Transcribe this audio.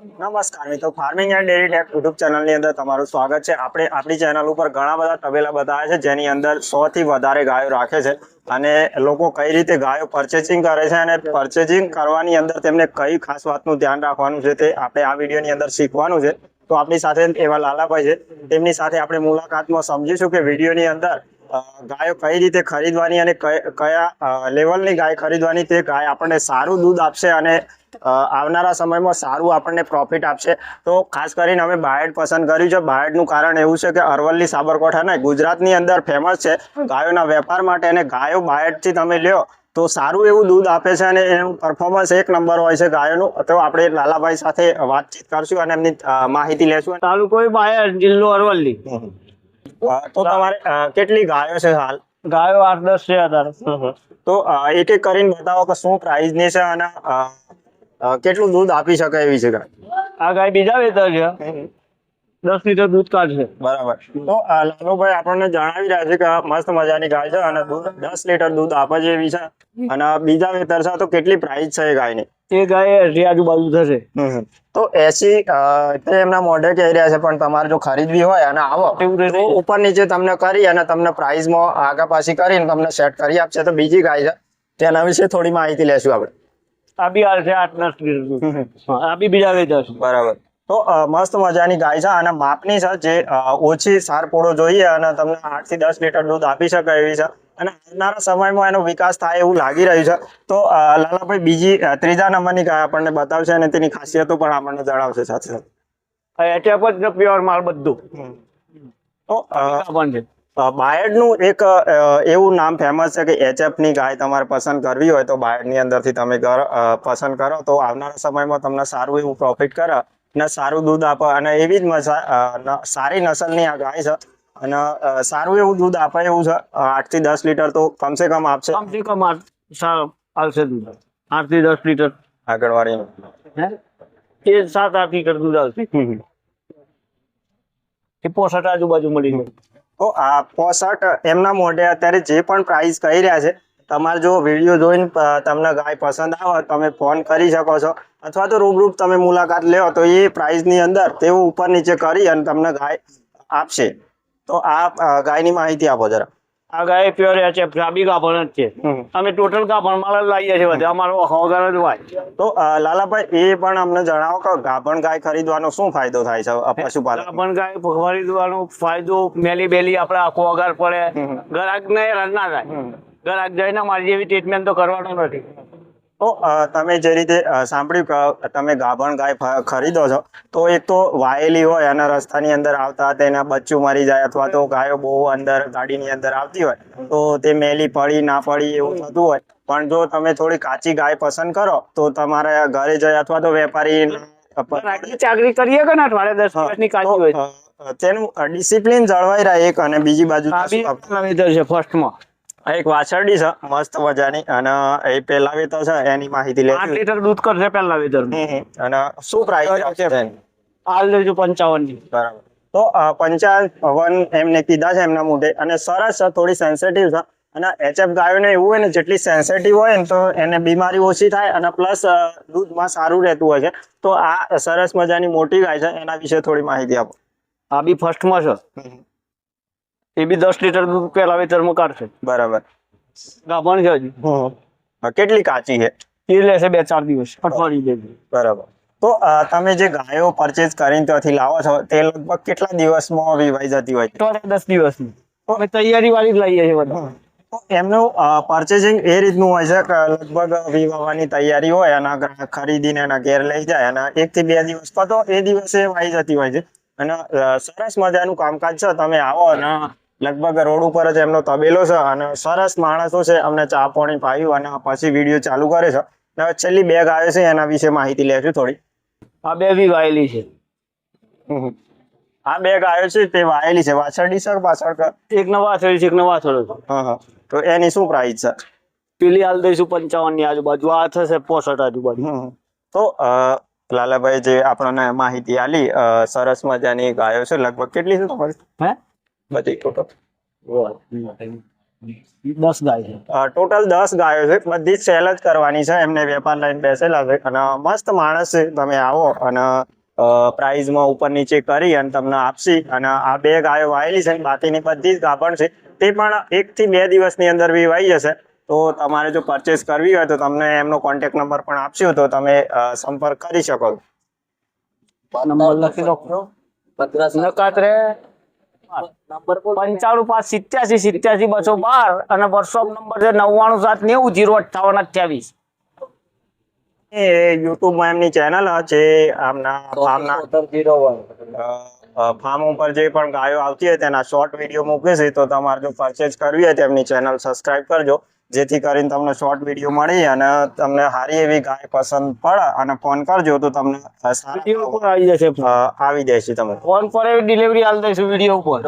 નમસ્કાર મિત્રો farming and dairy tech YouTube ચેનલની અંદર તમારું સ્વાગત છે. આપણે આપણી ચેનલ ઉપર ઘણા બધા તબેલા બતાવે છે, જેની અંદર સોથી વધારે ગાયો રાખે છે અને લોકો કઈ રીતે ગાયો પરચેસિંગ કરે છે અને પરચેસિંગ કરવાની અંદર તેમને કઈ ખાસ વાતનું ધ્યાન રાખવાનું છે તે આપણે આ વિડીયોની અંદર શીખવાનું છે. તો આપણી સાથે એવા લાલાભાઈ છે. તેમની સાથે આપણે મુલાકાતમાં સમજીશું કે વિડીયોની અંદર ગાયો કઈ રીતે ખરીદવાની અને કયા લેવલની ગાય ખરીદવાની તે ગાય આપણને સારું દૂધ આપશે અને આવનારા સમયમાં સારું આપણને પ્રોફિટ આપશે. તો ખાસ કરીને અમે બાયડ પસંદ કર્યું છે. બાયડનું કારણ એવું છે કે અરવલ્લી સાબરકાંઠા ને ગુજરાતની અંદર ફેમસ છે ગાયોના વેપાર માટે અને ગાયો બાયડથી તમે લ્યો તો સારું એવું દૂધ આપે છે અને એનું પરફોર્મન્સ એક નંબર હોય છે ગાયોનું. તો આપણે લાલાભાઈ સાથે વાતચીત કરશું અને એમની માહિતી લેશું. તાલુકો બાયડ જિલ્લો અરવલ્લી. તો તમારે કેટલી ગાયો છે હાલ? ગાયો આઠ દસ છે અત્યારે. તો એક એક કરીને બતાવો કે શું પ્રાઇસની છે અને કેટલું દૂધ આપી શકે એવી છે ગાય આ ગાય બીજા વેતર છે. દસ લીટર દૂધ કાઢશે. બરાબર. તો લાલુભાઈ આપણને જણાવી રહ્યા છે કે મસ્ત મજાની ગાય છે અને દૂધ દસ લીટર દૂધ આપે છે એવી છે. અને બીજા વેતર છે તો કેટલી પ્રાઇસ છે એ ગાયની? એ ગાય એસી આજુબાજુ થશે. તો એસી તે એમના મોઢે કહી રહ્યા છે પણ તમારે જો ખરીદવી હોય અને આવો તો ઉપર નીચે તમને કરી અને તમને પ્રાઇઝમાં આગા પાછી કરીને તમને સેટ કરી આપશે. તો બીજી ગાય છે તેના વિશે થોડી માહિતી લેશું આપણે. આ બી હાલ છે આઠ હા, આ બી બીજા લઈ છે બરાબર. તો મસ્ત મજાની ગાય છે અને માપની છે જે ઓછી સારપોળો જોઈએ અને તમને આઠથી દસ લીટર દૂધ આપી શકે એવી છે. અને આવનારા સમયમાં એનો વિકાસ થાય એવું લાગી રહ્યું છે. તો લાલાભાઈ બીજી ત્રીજા નંબરની ગાય આપણને બતાવશે અને તેની ખાસિયતો પણ આપણને જણાવશે સાથે સાથે. જ પ્યોર માલ બધું. તો બાયડનું એક એવું નામ ફેમસ છે કે એચએફની ગાય તમારે પસંદ કરવી હોય તો બાયડની અંદરથી તમે પસંદ કરો. તો આવનારા સમયમાં તમને સારું એવું પ્રોફિટ કરે અને સારું દૂધ આપે અને એવી જ મજા સારી નસલની આ ગાય છે. અને સારું એવું દૂધ આપે એવું છે. આઠથી દસ લીટર તો કમસે કમ આપશે. કમસે કમ આવશે દૂધ. આઠથી દસ લીટર. આગળ વાળીનું એ સાત આઠ લીટર દૂધ આવશે. એ પોસઠ આજુબાજુ મળી જાય. તો આ પોસઠ એમના મોઢે અત્યારે જે પણ પ્રાઇસ કહી રહ્યા છે તમારે જો વીડિયો જોઈને તમને ગાય પસંદ આવે તમે ફોન કરી શકો છો. અથવા તો રૂબરૂપ તમે મુલાકાત લ્યો તો એ પ્રાઇસની અંદર તેઓ ઉપર નીચે કરી અને તમને ગાય આપશે. તો આ ગાયની માહિતી આપો જરા. આ ગાય પ્યોર છે આ બી જ છે. અમે ટોટલ કાપડ માલ લાવીએ છીએ બધા અમારો હોગર જ હોય. તો લાલાભાઈ એ પણ અમને જણાવો કે ગાભણ ગાય ખરીદવાનો શું ફાયદો થાય છે પશુપાલન ગાભણ ગાય ખરીદવાનો ફાયદો મેલી બેલી આપણે આખો વગાર પડે. ગ્રાહક ને રન ના થાય. ગ્રાહક જઈને મારી જેવી ટ્રીટમેન્ટ તો કરવાનો નથી. તો તમે જે રીતે સાંભળ્યું કે તમે ગાભણ ગાય ખરીદો છો તો એક તો વાયેલી હોય અને રસ્તાની અંદર આવતા તેના બચ્ચું મરી જાય અથવા તો ગાયો બહુ અંદર ગાડીની અંદર આવતી હોય તો તે મેલી પડી ના પડી એવું થતું હોય. પણ જો તમે થોડી કાચી ગાય પસંદ કરો તો તમારે ઘરે જઈ અથવા તો વેપારી ચાકરી કરીએ કે અઠવાડિયે દસ વર્ષની કાચી હોય. તેનું ડિસિપ્લિન જળવાઈ રહે એક અને બીજી બાજુ છે ફર્સ્ટમાં આ એક વાછરડી છે મસ્ત મજાની. અને એ પેલા વેતો છે એની માહિતી લે 8 લિટર દૂધ કરશે પહેલા વેધર અને શું પ્રાઇસ છે હાલ લેજો પંચાવનની બરાબર. તો અ, પંચાવન એમને કીધા છે એમના મોઢે. અને સરસ છે થોડી સેન્સિટિવ છે. અને એચએફ ગાયોને એવું હોય ને જેટલી સેન્સિટિવ હોય ને તો એને બીમારી ઓછી થાય અને પ્લસ દૂધમાં સારું રહેતું હોય છે. તો આ સરસ મજાની મોટી ગાય છે એના વિશે થોડી માહિતી આપો. આ બી ફર્સ્ટમાં છે. એ બી દસ લીટર દૂધ પહેલા વેધરમાં કાઢશે બરાબર. ગાભણ છે હજી. કેટલી કાચી છે? એ લેશે બે ચાર દિવસ. અઠવાડિયું જેવું બરાબર. તો તમે જે ગાયો પરચેસ કરીને ત્યાંથી લાવો છો તે લગભગ કેટલા દિવસમાં વિવાઈ જતી હોય છે? દસ દિવસની. અમે તૈયારી વાળી જ લઈએ છીએ બધા. એમનું પરચેસિંગ એ રીતનું હોય છે કે લગભગ વિવાહની તૈયારી હોય અને ખરીદીને એના ઘેર લઈ જાય અને એક થી બે દિવસ. તો એ દિવસે વાઈ જતી હોય છે. અને સરસ મજાનું કામકાજ છે. તમે આવો અને લગભગ રોડ ઉપર જ એમનો તબેલો છે અને સરસ માણસો છે. અમને ચા પાણી પાયું અને પછી વીડિયો ચાલુ કરે છે. અને હવે છેલ્લી બેગ આવે છે એના વિશે માહિતી લેશું થોડી. આ બે બી વાયેલી છે. આ બેગ આવ્યો છે તે વાયેલી છે. વાછરડી સર પાછળ એક નવા વાછરડી છે એક નવા વાછળો છે. હા હા. તો એની શું પ્રાઇસ છે? પેલી હાલ દઈશું પંચાવનની આજુબાજુ. આ થશે પોસઠ આજુબાજુ. તો લાલાભાઈ જે આપણને માહિતી આલી સરસ મજાની ગાયો છે. લગભગ કેટલી છે તમારી? હે? બધી ટોટલ દસ ગાય છે. ટોટલ દસ ગાયો છે. બધી જ સેલ જ કરવાની છે. એમને વેપાર લઈને બેસેલા છે. અને મસ્ત માણસ છે. તમે આવો અને પ્રાઇઝમાં ઉપર નીચે કરી અને તમને આપશી. અને આ બે ગાયો વાયેલી છે. બાકીની બધી જ ગાભણ છે. તે પણ એક થી બે દિવસની અંદર બી વાઈ જશે. તો તમારે જો પરચેસ કરવી હોય તો તમને એમનો કોન્ટેક્ટ નંબર પણ આપશો તો તમે સંપર્ક કરી શકો. નંબર લખી દો નકાત્રે પંચાણું પાંચ સિત્યાસી સિત્યાસી બસો બાર અને વર્કશોપ નંબર છે નવ્વાણું સાત નેવું જીરો અઠ્ઠાવન અઠ્યાવીસ. એ યુટ્યુબમાં એમની ચેનલ છે આમના ફાર્મના ફાર્મ ઉપર જે પણ ગાયો આવતી હોય તેના શોર્ટ વીડિયો મૂકે છે તો તમારે જો પરચેજ કરવી હોય તો એમની ચેનલ સબસ્ક્રાઇબ કરજો. જેથી કરીને તમને શોર્ટ વીડિયો મળી અને તમને સારી એવી ગાય પસંદ પડે અને ફોન કરજો તો તમને વીડિયો ઉપર આવી જશે આવી જશે તમે ફોન પર ડિલિવરી આલી દઈશું વીડિયો ઉપર.